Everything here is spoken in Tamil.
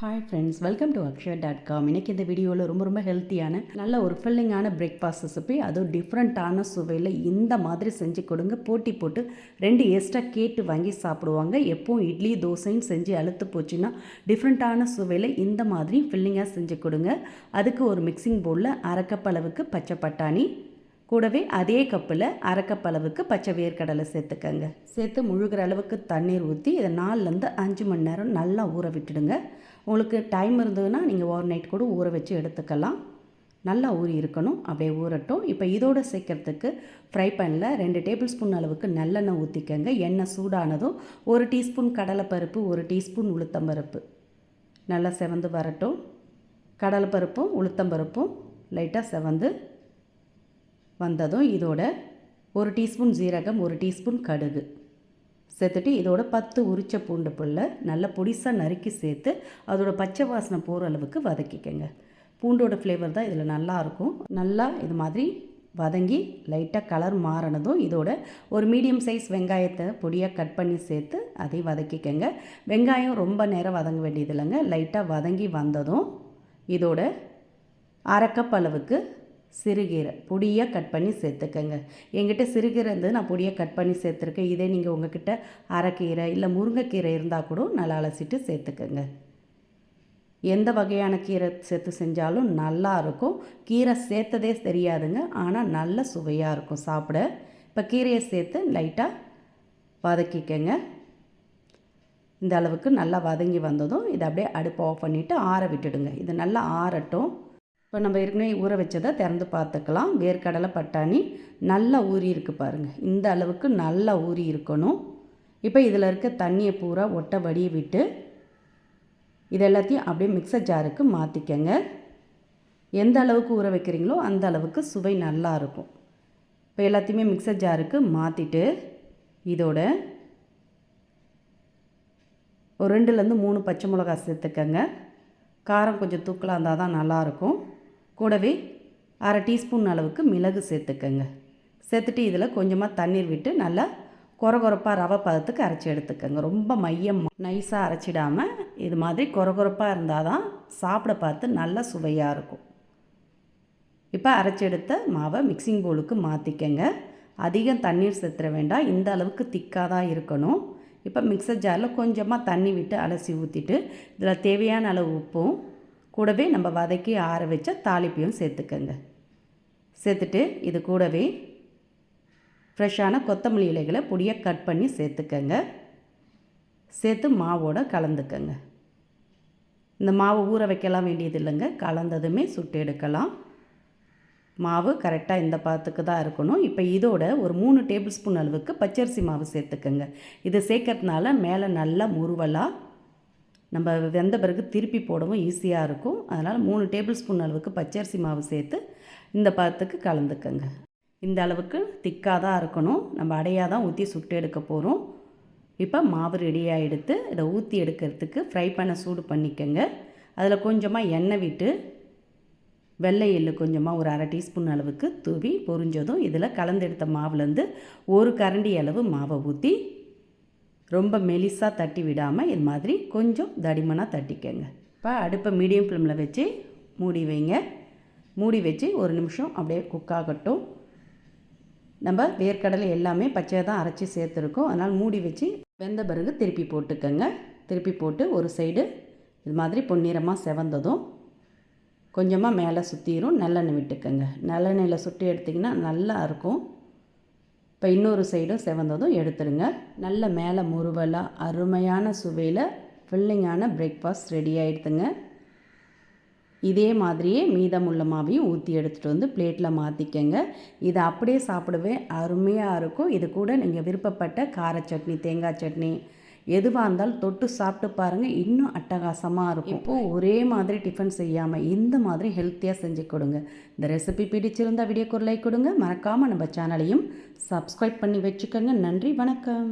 Hi friends welcome to Akshaya dot com இன்றைக்கி இந்த வீடியோவில் ரொம்ப ரொம்ப ஹெல்த்தியான நல்ல ஒரு ஃபில்லிங்கான பிரேக்ஃபாஸ்ட் ரெசிபி அதுவும் டிஃப்ரெண்ட்டான சுவையில் இந்த மாதிரி செஞ்சு கொடுங்க. போட்டி போட்டு ரெண்டு எக்ஸ்ட்ரா கேட்டு வாங்கி சாப்பிடுவாங்க. எப்போவும் இட்லி தோசைன்னு செஞ்சு அழுத்து போச்சுன்னா டிஃப்ரெண்ட்டான சுவையில் இந்த மாதிரி ஃபில்லிங்காக செஞ்சு கொடுங்க. அதுக்கு ஒரு மிக்சிங் பவுலில் அரைக்கப்பளவுக்கு பச்சை பட்டாணி கூடவே அதே கப்பில் அரைக்கப்பளவுக்கு பச்சை வேர்க்கடலை சேர்த்துக்கங்க. சேர்த்து முழுகிற அளவுக்கு தண்ணீர் ஊற்றி இதை நாலுலேருந்து அஞ்சு மணி நேரம் நல்லா ஊற விட்டுடுங்க. உங்களுக்கு டைம் இருந்ததுன்னா நீங்கள் ஓவர் நைட் கூட ஊற வச்சு எடுத்துக்கலாம். நல்லா ஊறி இருக்கணும். அப்படியே ஊறட்டும். இப்போ இதோடு சேர்க்கறதுக்கு ஃப்ரை பேனில் ரெண்டு டேபிள் ஸ்பூன் அளவுக்கு நல்லெண்ணெய் ஊற்றிக்கங்க எண்ணெய் சூடானதும் ஒரு டீஸ்பூன் கடலைப்பருப்பு ஒரு டீஸ்பூன் உளுத்தம்பருப்பு. நல்லா செவந்து வரட்டும். கடலைப்பருப்பும் உளுத்தம்பருப்பும் லைட்டாக செவந்து வந்ததும் இதோட ஒரு டீஸ்பூன் ஜீரகம் ஒரு டீஸ்பூன் கடுகு. சேர்த்துட்டு இதோட பத்து உரிச்ச பூண்டு புல்லை நல்லா பொடிசாக நறுக்கி சேர்த்து அதோட பச்சை வாசனை போகிற அளவுக்கு வதக்கிக்கங்க. பூண்டோட ஃப்ளேவர் தான் இதில் நல்லாயிருக்கும் நல்லா இது மாதிரி வதங்கி லைட்டாக கலர் மாறினதும் இதோட ஒரு மீடியம் சைஸ் வெங்காயத்தை பொடியாக கட் பண்ணி சேர்த்து அதை வதக்கிக்கங்க. வெங்காயம் ரொம்ப நேரம் வதங்க வேண்டியது இல்லைங்க லைட்டாக வதங்கி வந்ததும் இதோட அரைக்கப் அளவுக்கு சிறுகீரை. பொடியாக கட் பண்ணி சேர்த்துக்கங்க. என்கிட்ட சிறுகீரை இருந்து நான் பொடியாக கட் பண்ணி சேர்த்துருக்கேன். இதே நீங்கள் உங்ககிட்ட அரைக்கீரை இல்லை முருங்கைக்கீரை இருந்தால் கூட நல்லா அலசிட்டு சேர்த்துக்கங்க. எந்த வகையான கீரை சேர்த்து செஞ்சாலும் நல்லா இருக்கும். கீரை சேர்த்ததே தெரியாதுங்க ஆனால் நல்ல சுவையாக இருக்கும். சாப்பிட இப்போ கீரையை சேர்த்து லைட்டாக வதக்கிக்கங்க. இந்த அளவுக்கு நல்லா வதங்கி வந்ததும் இதை அப்படியே அடுப்பு ஆஃப் பண்ணிவிட்டு ஆற விட்டுடுங்க. இது நல்லா ஆறட்டும். இப்போ நம்ம ஏற்கனவே ஊற வச்சதை திறந்து பார்த்துக்கலாம். வேர்க்கடலை பட்டாணி நல்லா ஊறி இருக்கு பாருங்கள் இந்த அளவுக்கு நல்லா ஊறி இருக்கணும். இப்போ இதில் இருக்க தண்ணியை பூரா ஒட்டை வடிய விட்டு இது எல்லாத்தையும் அப்படியே மிக்சர் ஜாருக்கு மாற்றிக்கங்க எந்த அளவுக்கு ஊற வைக்கிறீங்களோ அந்த அளவுக்கு சுவை நல்லா இருக்கும். இப்போ எல்லாத்தையுமே மிக்சர் ஜாருக்கு மாற்றிட்டு இதோட ஒரு ரெண்டுலேருந்து மூணு பச்சை மிளகா சேர்த்துக்கங்க. காரம் கொஞ்சம் தூக்கலாக இருந்தால் தான் நல்லாயிருக்கும் கூடவே அரை டீஸ்பூன் அளவுக்கு மிளகு சேர்த்துக்கங்க. சேர்த்துட்டு இதில் கொஞ்சமாக தண்ணீர் விட்டு நல்லா கொரகொரப்பாக ரவை பதத்துக்கு அரைச்சி எடுத்துக்கோங்க. ரொம்ப மையம் நைஸாக அரைச்சிடாமல் இது மாதிரி கொரகொரப்பாக இருந்தால் தான் சாப்பிட பார்த்து நல்ல சுவையாக இருக்கும். இப்போ அரைச்செடுத்த மாவை மிக்சிங் பவுலுக்கு மாற்றிக்கங்க. அதிகம் தண்ணீர் சேர்த்துற வேண்டாம். இந்த அளவுக்கு திக்காக தான் இருக்கணும். இப்போ மிக்சர் ஜாரில் கொஞ்சமாக தண்ணி விட்டு அலசி ஊற்றிட்டு இதில் தேவையான அளவு உப்பும் கூடவே நம்ம வதக்கி ஆற வச்ச தாளிப்பையும் சேர்த்துக்கோங்க. சேர்த்துட்டு இது கூடவே ஃப்ரெஷ்ஷான கொத்தமல்லி இலைகளை பொடியாக கட் பண்ணி சேர்த்துக்கங்க. சேர்த்து மாவோட கலந்துக்கங்க. இந்த மாவு ஊற வைக்கலாம் வேண்டியது இல்லைங்க கலந்ததுமே சுட்டு எடுக்கலாம். மாவு கரெக்டாக இந்த பாத்துக்கு தான் இருக்கணும். இப்போ இதோட ஒரு மூணு டேபிள் ஸ்பூன் அளவுக்கு பச்சரிசி மாவு சேர்த்துக்கோங்க. இது சேர்க்கறதுனால மேலே நல்லா முருவலாக நம்ம வெந்த பிறகு திருப்பி போடவும் ஈஸியாக இருக்கும். அதனால் மூணு டேபிள் ஸ்பூன் அளவுக்கு பச்சரிசி மாவு சேர்த்து இந்த பதத்துக்கு கலந்துக்கங்க. இந்த அளவுக்கு திக்காக தான் இருக்கணும். நம்ம அடையாக தான் ஊற்றி சுட்டு எடுக்க போகிறோம் இப்போ மாவு ரெடியாக எடுத்து இதை ஊற்றி எடுக்கிறதுக்கு ஃப்ரை பண்ண சூடு பண்ணிக்கோங்க. அதில் கொஞ்சமாக எண்ணெய் விட்டு வெள்ளை எள்ளு கொஞ்சமாக ஒரு அரை டீஸ்பூன் அளவுக்கு தூவி பொரிஞ்சதும் இதில் கலந்தெடுத்த மாவுலேருந்து ஒரு கரண்டி அளவு மாவை ஊற்றி ரொம்ப மெலிசாக தட்டி விடாமல் இது மாதிரி கொஞ்சம் தடிமனாக தட்டிக்கங்க. இப்போ அடுப்பை மீடியம் ஃப்ளேமில் வச்சு மூடி வைங்க. மூடி வச்சு ஒரு நிமிஷம் அப்படியே குக் ஆகட்டும். நம்ம வேர்க்கடலை எல்லாமே பச்சையாக தான் அரைச்சி சேர்த்துருக்கோம். அதனால் மூடி வச்சு வெந்த பிறகு திருப்பி போட்டுக்கோங்க. திருப்பி போட்டு ஒரு சைடு இது மாதிரி பொன்னிறமாக செவந்ததும் கொஞ்சமாக மேலே சுற்றிடும் நல்லெண்ணெய் விட்டுக்கோங்க. நல்லெண்ணெயில் சுட்டி எடுத்திங்கன்னா நல்லா இருக்கும். இப்போ இன்னொரு சைடும் செவந்ததும் எடுத்துடுங்க. நல்ல மேலே முருவலாக அருமையான சுவையில் ஃபில்லிங்கான பிரேக்ஃபாஸ்ட் ரெடி ஆகிடுதுங்க இதே மாதிரியே மீதமுள்ள மாவையும் ஊற்றி எடுத்துகிட்டு வந்து பிளேட்டில் மாற்றிக்கங்க இதை அப்படியே சாப்பிடவே அருமையாக இருக்கும். இது கூட நீங்கள் விருப்பப்பட்ட கார சட்னி தேங்காய் சட்னி எதுவாக இருந்தாலும் தொட்டு சாப்பிட்டு பாருங்கள் இன்னும் அட்டகாசமாக இருக்கும். இப்போது ஒரே மாதிரி டிஃபன் செய்யாமல் இந்த மாதிரி ஹெல்த்தியாக செஞ்சு கொடுங்க. இந்த ரெசிபி பிடிச்சிருந்தால் வீடியோக்கு ஒரு லைக் கொடுங்க. மறக்காமல் நம்ம சேனலையும் சப்ஸ்கிரைப் பண்ணி வச்சுக்கோங்க. நன்றி வணக்கம்.